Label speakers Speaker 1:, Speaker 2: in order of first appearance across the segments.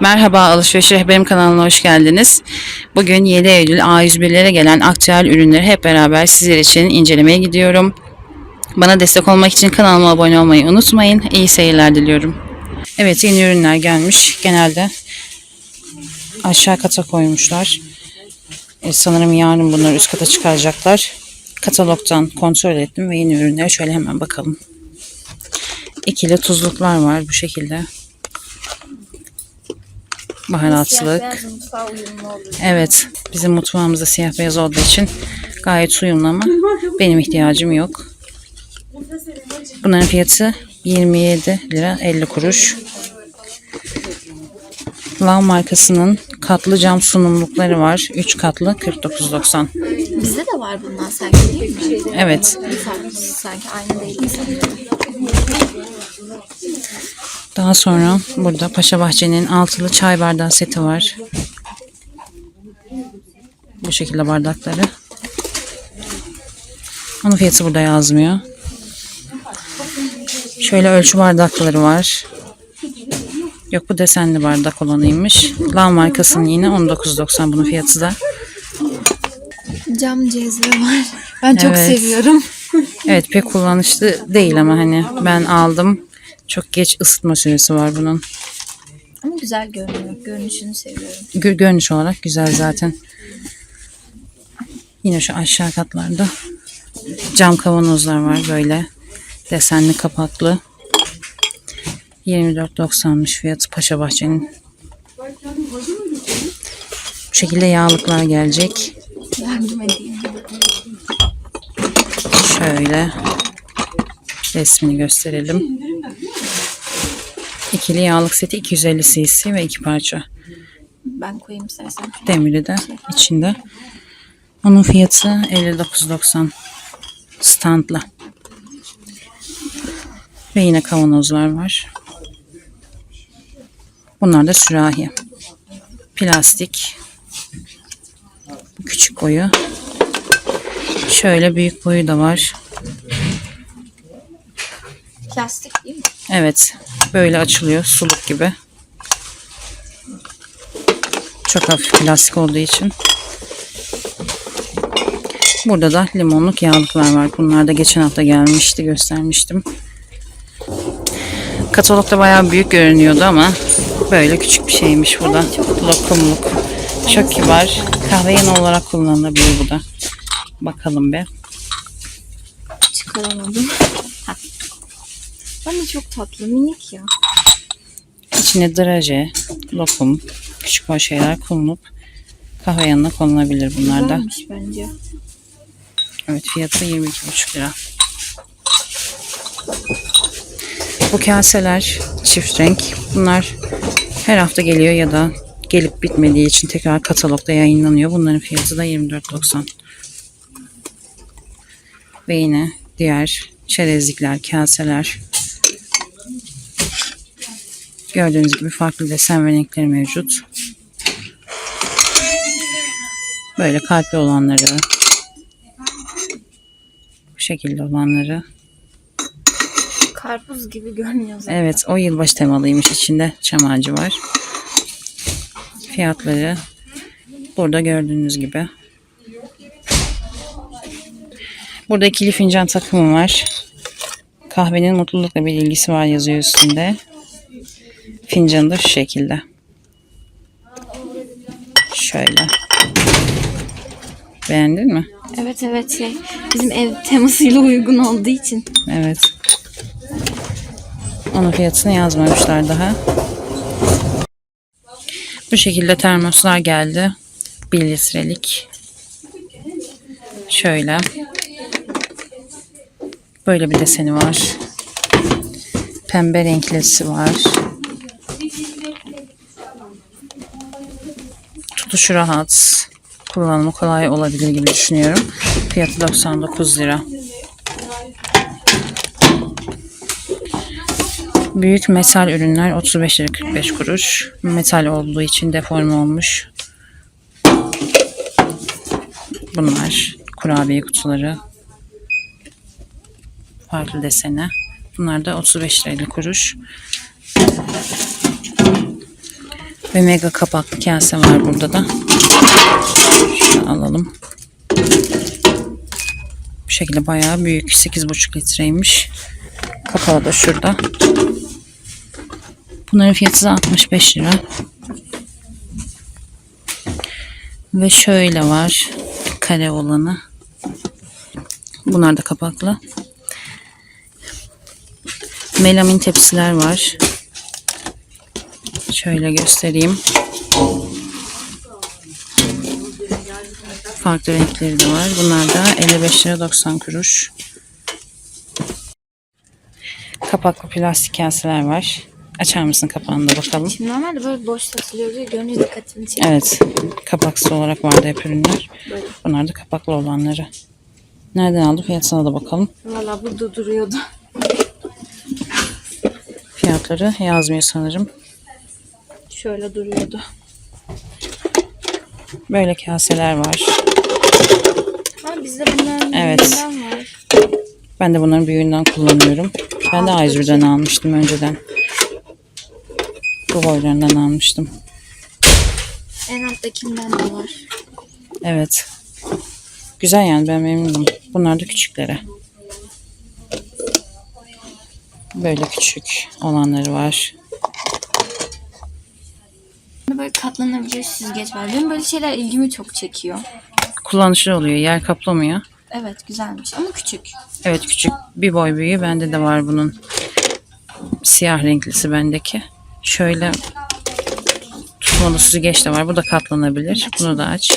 Speaker 1: Merhaba Alışveriş Rehberim kanalına hoş geldiniz. Bugün 7 Eylül A101'lere gelen aktüel ürünleri hep beraber sizler için incelemeye gidiyorum. Bana destek olmak için kanalıma abone olmayı unutmayın. İyi seyirler diliyorum. Evet yeni ürünler gelmiş. Genelde aşağı kata koymuşlar. E, sanırım yarın bunları üst kata çıkaracaklar. Katalogdan kontrol ettim ve yeni ürünlere şöyle hemen bakalım. İkili tuzluklar var bu şekilde. Baharatlık.
Speaker 2: Beyaz mutfağa uyumlu olur.
Speaker 1: Evet, bizim mutfağımızda siyah beyaz olduğu için gayet uyumlu ama benim ihtiyacım yok. Bunların fiyatı 27 lira 50 kuruş. Lav markasının katlı cam sunumlukları var. 3 katlı 49.90.
Speaker 2: Bizde de var bundan sanki değil mi?
Speaker 1: Evet.
Speaker 2: Sanki aynı değil.
Speaker 1: Daha sonra burada Paşa Bahçe'nin altılı çay bardağı seti var. Bu şekilde bardakları. Onun fiyatı burada yazmıyor. Şöyle ölçü bardakları var. Yok bu desenli bardak olanıymış. Lav markasının yine 19.90 bunun fiyatı da.
Speaker 2: Cam cezve var. Ben çok
Speaker 1: Evet.
Speaker 2: seviyorum.
Speaker 1: Evet pek kullanışlı değil ama hani ben aldım. Çok geç ısıtma süresi var bunun.
Speaker 2: Ama güzel görünüyor. Görünüşünü seviyorum.
Speaker 1: Gö- görünüş olarak güzel zaten. Yine şu aşağı katlarda cam kavanozlar var böyle. Desenli kapaklı. 24.90'mış fiyatı Paşa Bahçe'nin. Bu şekilde yağlıklar gelecek. Şöyle resmini gösterelim. İkili yağlık seti 250 cc ve iki parça.
Speaker 2: Ben koyayım istersen.
Speaker 1: Demiri de içinde. Onun fiyatı 59.90 standla. Ve yine kavanozlar var. Bunlar da sürahi. Plastik. Küçük boyu. Şöyle büyük boyu da var.
Speaker 2: Plastik değil mi?
Speaker 1: Evet. Böyle açılıyor. Suluk gibi. Çok hafif plastik olduğu için. Burada da limonluk yağlıklar var. Bunlar da geçen hafta gelmişti. Göstermiştim. Katalogda bayağı büyük görünüyordu ama böyle küçük bir şeymiş bu da. Lokumluk. Çok kibar. Kahve yanı olarak kullanılabilir bu da. Bakalım bir.
Speaker 2: Çıkaramadım. Ha. Ama çok tatlı. Minik ya.
Speaker 1: İçine draje, lokum, küçük hoş şeyler konulup kahve yanına konulabilir bunlar da.
Speaker 2: Güzelmiş bence.
Speaker 1: Evet fiyatı 22,5 lira. Bu kaseler çift renk. Bunlar her hafta geliyor ya da gelip bitmediği için tekrar katalogda yayınlanıyor. Bunların fiyatı da 24.90. Ve yine diğer çerezlikler, kaseler. Gördüğünüz gibi farklı desen ve renkleri mevcut. Böyle kalpli olanları, bu şekilde olanları.
Speaker 2: Karpuz gibi görünüyor zaten.
Speaker 1: Evet o yılbaşı temalıymış. İçinde çam ağacı var. Fiyatları burada gördüğünüz gibi. Burada ikili fincan takımı var. Kahvenin mutlulukla bir ilgisi var yazıyor üstünde. Fincanı da şu şekilde. Şöyle. Beğendin mi?
Speaker 2: Evet evet şey. Bizim ev temasıyla uygun olduğu için.
Speaker 1: Evet. Onun fiyatını yazmamışlar daha. Bu şekilde termoslar geldi. 1 litrelik. Şöyle. Böyle bir deseni var. Pembe renklisi var. Tutuşu rahat. Kullanımı kolay olabilir gibi düşünüyorum. Fiyatı 99 lira. Büyük metal ürünler 35 lira 45 kuruş. Metal olduğu için deforme olmuş. Bunlar kurabiye kutuları. Farklı desene. Bunlar da 35 lira 50 kuruş. Ve mega kapaklı kase var burada da. Şunu alalım. Bu şekilde bayağı büyük. 8,5 litreymiş. Kapağı da şurada. Bunların fiyatı da 65 lira. Ve şöyle var. Kare olanı. Bunlar da kapaklı. Melamin tepsiler var. Şöyle göstereyim. Farklı renkleri de var. Bunlar da 55 lira 90 kuruş. Kapaklı plastik kaseler var. Açar mısın kapağını da bakalım.
Speaker 2: Şimdi normalde böyle boş satılıyor diye görünce dikkatimi çekiyor.
Speaker 1: Evet. Kapaksız olarak vardı hep ürünler.
Speaker 2: Böyle.
Speaker 1: Bunlar da kapaklı olanları. Nereden aldı? Fiyatına da bakalım.
Speaker 2: Valla burada duruyordu.
Speaker 1: Fiyatları yazmıyor sanırım.
Speaker 2: Şöyle duruyordu.
Speaker 1: Böyle kaseler var.
Speaker 2: Ha bizde bunların
Speaker 1: Evet.
Speaker 2: var.
Speaker 1: Ben de bunların büyüğünden kullanıyorum. Ben de. A101'den almıştım önceden. Bu boylarından almıştım.
Speaker 2: En alttakinden de var.
Speaker 1: Evet. Güzel yani ben memnunum. Bunlar da küçüklere. Böyle küçük olanları var.
Speaker 2: Katlanabilir süzgeç var. Benim böyle şeyler ilgimi çok çekiyor.
Speaker 1: Kullanışlı oluyor. Yer kaplamıyor.
Speaker 2: Evet güzelmiş ama küçük.
Speaker 1: Evet küçük. Bir boy büyüğü bende de var bunun. Siyah renklisi bendeki. Şöyle tutmalı süzgeç de var. Bu da katlanabilir. Bunu da aç.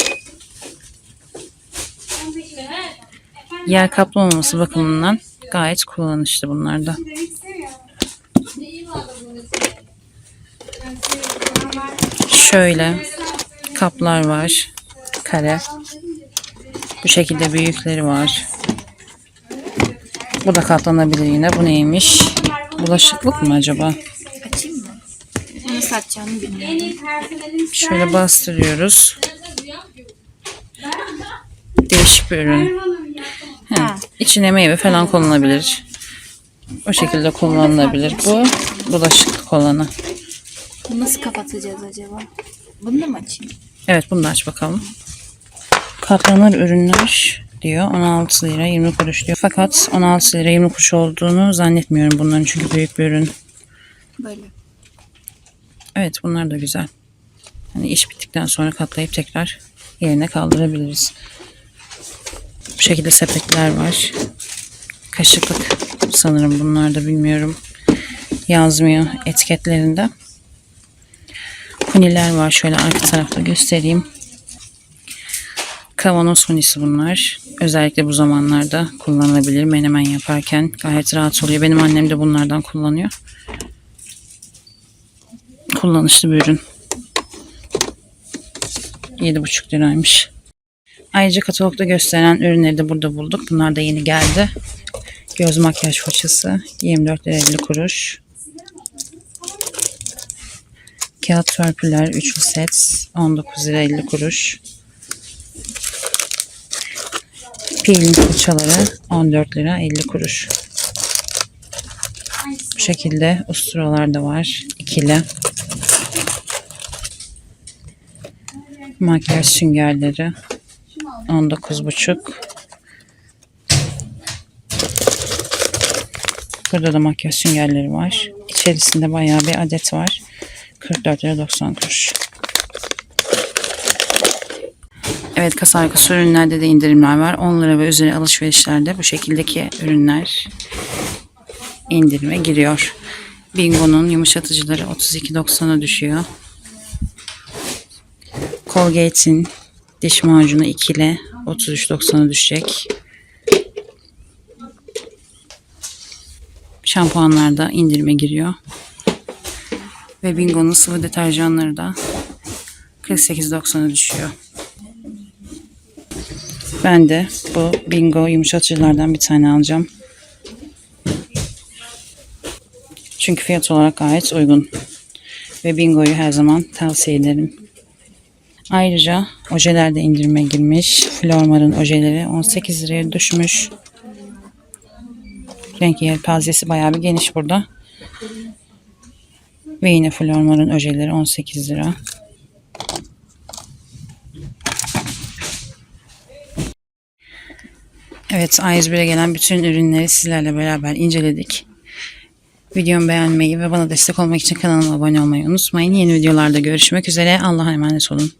Speaker 1: Yer kaplamaması bakımından gayet kullanışlı bunlar Şöyle kaplar var. Kare. Bu şekilde büyükleri var. Bu da katlanabilir yine. Bu neymiş? Bulaşıklık mı acaba?
Speaker 2: Açayım mı? Nasıl açacağımı bilmiyorum.
Speaker 1: Şöyle bastırıyoruz. Değişik bir ürün. He,
Speaker 2: Ha.
Speaker 1: içine meyve falan konulabilir. O şekilde kullanılabilir. Bu bulaşıklık olanı.
Speaker 2: Bunu nasıl kapatacağız acaba? Bunu da mı açayım?
Speaker 1: Evet bunu da aç bakalım. Katlanır ürünler diyor. 16 lira 20 kuruş diyor. Fakat 16 lira 20 kuruş olduğunu zannetmiyorum bunların çünkü büyük bir ürün.
Speaker 2: Böyle.
Speaker 1: Evet bunlar da güzel. Hani iş bittikten sonra katlayıp tekrar yerine kaldırabiliriz. Bu şekilde sepetler var. Kaşıklık sanırım bunlar da bilmiyorum. Yazmıyor etiketlerinde. Huniler var. Şöyle arka tarafta göstereyim. Kavanoz hunisi bunlar. Özellikle bu zamanlarda kullanılabilir. Menemen yaparken gayet rahat oluyor. Benim annem de bunlardan kullanıyor kullanışlı bir ürün. 7,5 liraymış. Ayrıca katalogda gösteren ürünleri de burada bulduk. Bunlar da yeni geldi. Göz makyaj fırçası 24 lira 50 kuruş. Kağıt törpüler üçlü set 19 lira 50 kuruş. Peeling fırçaları 14 lira 50 kuruş. Bu şekilde usturalar da var. ikili. Makyaj süngerleri 19,5. Burada da makyaj süngerleri var. İçerisinde bayağı bir adet var. 44 lira 90 kuruş. Evet kasa ürünlerde de indirimler var. 10 lira ve üzeri alışverişlerde bu şekildeki ürünler indirime giriyor. Bingo'nun yumuşatıcıları 32.90'a düşüyor. Colgate'in diş macunu ikili 33.90'a düşecek. Şampuanlar da indirime giriyor. Ve Bingo'nun sıvı deterjanları da 48.90'a düşüyor. Ben de bu Bingo yumuşatıcılardan bir tane alacağım. Çünkü fiyat olarak gayet uygun. Ve Bingo'yu her zaman tavsiye ederim. Ayrıca ojeler de indirime girmiş. Flormar'ın ojeleri 18 liraya düşmüş. Renk yelpazesi bayağı bir geniş burada. Ve yine Flormar'ın ojeleri 18 lira. Evet A101'e gelen bütün ürünleri sizlerle beraber inceledik. Videomu beğenmeyi ve bana destek olmak için kanalıma abone olmayı unutmayın. Yeni videolarda görüşmek üzere. Allah'a emanet olun.